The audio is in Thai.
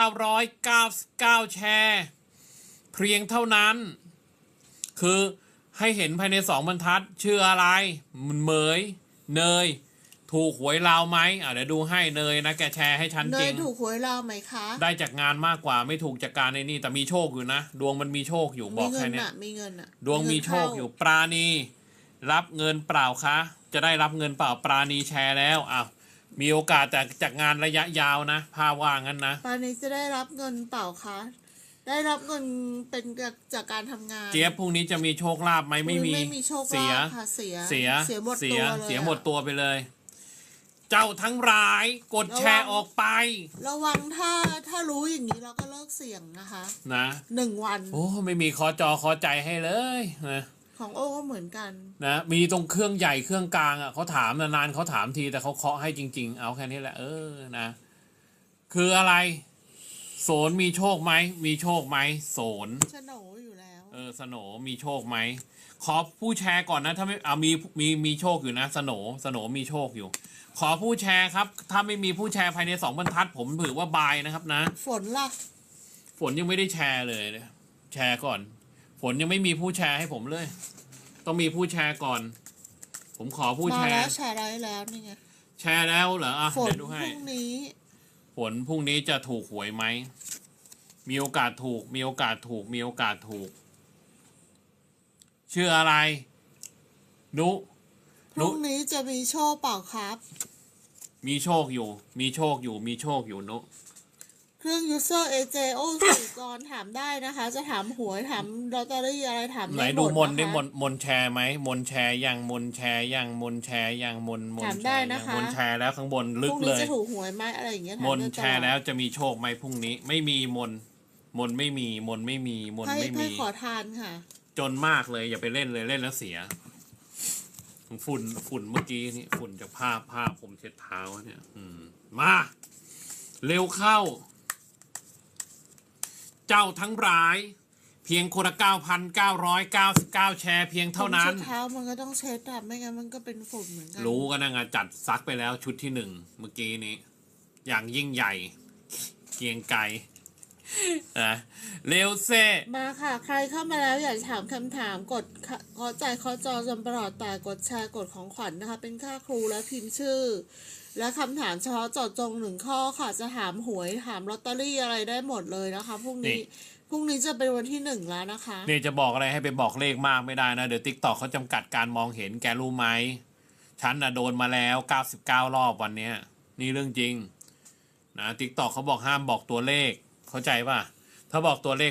999 แชร์ เพียงเท่านั้น คือให้เห็นภายในสองบรรทัด ชื่ออะไรมันเหมย เนย ถูกหวยลาวไหมอะเดี๋ยวดูให้เนยนะแกแชร์ให้ฉันเนจริยง ถูกหวยเราไหมคะ ได้จากงานมากกว่าไม่ถูกจากการในนี่แต่มีโชคอยู่นะ ดวงมันมีโชคอยู่บมีอกเงิแค่นเนี้ยอะมีเงินอะดวงมีโชคอยู่ปราณี รับเงินเปล่าคะ จะได้รับเงินเปล่าปราณีแชร์แล้วอ้าว มีโอกาสจากจากงานระยะยาวนะภาว่างั้นนะปานนี้จะได้รับเงินเปล่าคะ ได้รับเงินเป็นจากการทำงาน เจี๊ยบพรุ่งนี้จะมีโชคลาภไหมไม่มีไม่มีโชคเสียลาภค่ะเสียเสียเสียหมดเสีตัยวเลยเสียอะหมดตัวไปเลย เจ้าทั้งร้ายกดแชร์ออกไประวังถ้าถ้ารู้อย่างนี้เราก็เลิกเสี่ยงนะคะนะหนึ่งวัน โอ้ไม่มีคอจอคอใจให้เลยนะ ของโอ้ก็เหมือนกัน นะมีตรงเครื่องใหญ่เครื่องกลางอะเขาถามนานๆเขาถามทีแต่เขาเคาะให้จริง ๆ เอาแค่นี้แหละเออนะ คืออะไรโสนมีโชคไหมมีโชคไหมโสนชะโหนอยู่แล้วเออสโหนมีโชคไหมขอผู้แชร์ก่อนนะ ถ้าไม่เอามีมีมีโชคอยู่นะสโหนสโหนมีโชคอยู่ ขอผู้แชร์ครับ ถ้าไม่มีผู้แชร์ภายในสองบรรทัด ผมถือว่าบายนะครับนะ ฝนล่ะ ฝนยังไม่ได้แชร์เลยเนี่ยแชร์ก่อน ฝนยังไม่มีผู้แชร์ให้ผมเลย ต้องมีผู้แชร์ก่อน ผมขอผู้มาแชแล้ร์ วแชร์ได้แล้วนี่ไงแชร์แล้วเหรออะฝนเดี๋ยวดูพให้ รุ่งนี้ฝนพรุ่งนี้จะถูกหวยไหม มีโอกาสถูก มีโอกาสถูก มีโอกาสถูก ชื่ออะไร นุ พรุ่งนี้จะมีโชคเปล่าครับ มีโชคอยู่ มีโชคอยู่ มีโชคอยู่นุ เครื่อง user AJ โอ้สื่อกรถามได้นะคะ จะถามหวยถามลอตเตอรี่อะไรถามไหนได้ดูหมมนดได้นะคะมนมนแชร์ไหมมนแชร์ยังมนแชร์ยังมนแชร์ยังมนมนถามแชได้ร์ยันะงคะมนแชร์แล้วข้างบนลึพกรุ่งเลนี้ยจะถูกหวยไหมอะไรอย่างเงี้ยถามมนได้ตแชลอดร์แล้วจะมีโชคไหมพรุ่งนี้ ไม่มีมน มนไม่มีมนไม่มีมนให้ไม่ให้มีขอทานค่ะ จนมากเลยอย่าไปเล่นเลยเล่นแล้วเสีย ฝุ่นฝุ่นเมื่อกี้นี่ฝุ่นจากผ้าผ้าผมเช็ดเท้าเนี่ย อืมมา เร็วเข้า เจ้าทั้งร้าย เพียงคนละเก้าพันเก้าร้อยเก้าสิบเก้าแชร์เพียงเท่านั้น ชุดเท้ามันก็ต้องเช็ดอะไม่งั้นมันก็เป็นฝุ่นเหมือนกันรู้กันนะไงจัดซักไปแล้วชุดที่หนึ่งเมื่อกี้นี้ อย่างยิ่งใหญ่ เกรียงไกร นะเร็วเซ่มาค่ะ ใครเข้ามาแล้วอยากถามคำถามกดขขอใจายขอจอจำประหลอดแต่กดแชร์กดของขวัญนะคะ เป็นค่าครูและพิมพ์ชื่อ และคำถามเฉพาะเจาะจงหนึ่งข้อค่ะจะถามหวยถามลอตเตอรี่อะไรได้หมดเลยนะคะพรุ่งนี้พรุ่งนี้จะเป็นวันที่หนึ่งแล้วนะคะนี่จะบอกอะไรให้ไปบอกเลขมากไม่ได้นะ เดี๋ยวติ๊กตอกเขาจำกัดการมองเห็นแกรู้ไหมฉันน่ะโดนมาแล้ว 99 รอบวันเนี้ยนี่เรื่องจริงนะติ๊กตอกเขาบอกห้ามบอกตัวเลข เข้าใจป่ะถ้าบอกตัวเลข